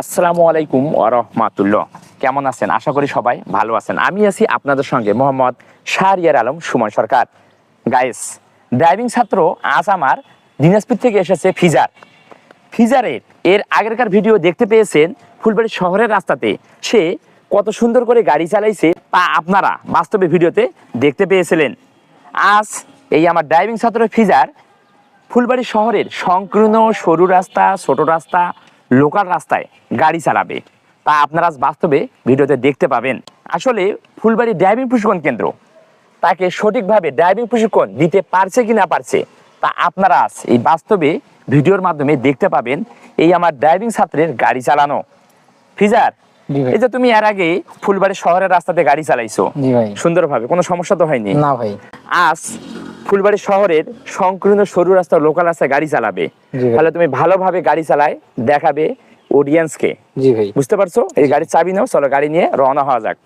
আসসালামু আলাইকুম ওরহমাতুল্লাহ কেমন আছেন? আশা করি সবাই ভালো আছেন। আমি আছি আপনাদের সঙ্গে মোহাম্মদ শাহরিয়ার আলম, সুমন সরকার। গাইস ড্রাইভিং ছাত্র আজ আমার দিনাজপুর থেকে এসেছে ফিজার। ফিজারের এর আগেরকার ভিডিও দেখতে পেয়েছেন ফুলবাড়ি শহরের রাস্তাতে। সে কত সুন্দর করে গাড়ি চালাইছে তা আপনারা বাস্তবে ভিডিওতে দেখতে পেয়েছিলেন। আজ এই আমার ড্রাইভিং ছাত্র ফিজার ফুলবাড়ি শহরের সংকীর্ণ সরু রাস্তা, ছোট রাস্তা লোকাল রাস্তায় গাড়ি চালাবে। তা আপনারা আজ বাস্তবে ভিডিওতে দেখতে পাবেন। আসলে ফুলবাড়ি ড্রাইভিং প্রশিক্ষণ কেন্দ্র তাকে সঠিকভাবে ড্রাইভিং প্রশিক্ষণ দিতে পারছে কি না পারছে তা আপনারা আজ এই বাস্তবে ভিডিওর মাধ্যমে দেখতে পাবেন এই আমার ড্রাইভিং ছাত্রের গাড়ি চালানো। ফিজার এই যে তুমি এর আগে ফুলবাড়ি শহরের রাস্তাতে গাড়ি চালাইছো সুন্দরভাবে কোনো সমস্যা তো হয়নি? না ভাই। আজ ফুলবাড়ি শহরের সংকীর্ণ সরু রাস্তা লোকাল রাস্তায় গাড়ি চালাবে। তাহলে তুমি ভালোভাবে গাড়ি চালায় দেখাবে অডিয়েন্সকে জি ভাই। বুঝতে পারছ? এই গাড়ির চাবি নাও চলো গাড়ি নিয়ে রওনা হওয়া যাক।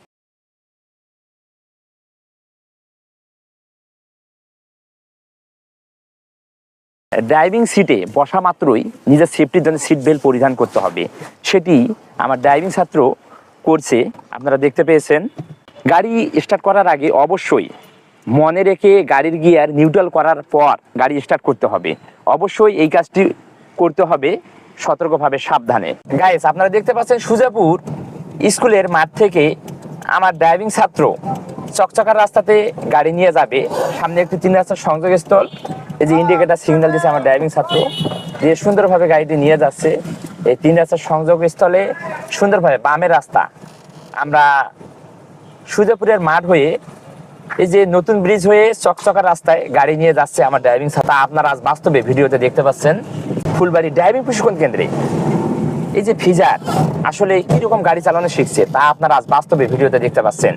ড্রাইভিং সিটে বসা মাত্রই নিজের সেফটির জন্য সিট বেল্ট পরিধান করতে হবে। সেটি আমার ড্রাইভিং ছাত্র করছে আপনারা দেখতে পেয়েছেন। গাড়ি স্টার্ট করার আগে অবশ্যই মনে রেখে গাড়ির গিয়ার নিউট্রাল করার পর গাড়ি স্টার্ট করতে হবে। অবশ্যই এই কাজটি করতে হবে সতর্কভাবে, সাবধানে। গাইস আপনারা দেখতে পাচ্ছেন সুজাপুর স্কুলের মাঠ থেকে আমার ড্রাইভিং ছাত্র চকচকার রাস্তাতে গাড়ি নিয়ে যাবে। সামনে একটি তিন রাস্তার সংযোগস্থল। এই যে ইন্ডিকেটার সিগন্যাল দিচ্ছে আমার ড্রাইভিং ছাত্র, যে সুন্দরভাবে গাড়িটি নিয়ে যাচ্ছে। এই তিন রাস্তার সংযোগস্থলে সুন্দরভাবে বামের রাস্তা। আমরা সুজাপুরের মাঠ হয়ে এই যে নতুন ব্রিজ হয়ে চকচকা রাস্তায় গাড়ি নিয়ে যাচ্ছে আমার ড্রাইভিং ছাতা। আপনারা আজ বাস্তবে ভিডিওতে দেখতে পাচ্ছেন ফুলবাড়ি ড্রাইভিং প্রশিক্ষণ কেন্দ্রে। এই যে ফিজার, আসলে কীরকম গাড়ি চালানো শিখছে তা আপনারা আজ বাস্তবে ভিডিওতে দেখতে পাচ্ছেন।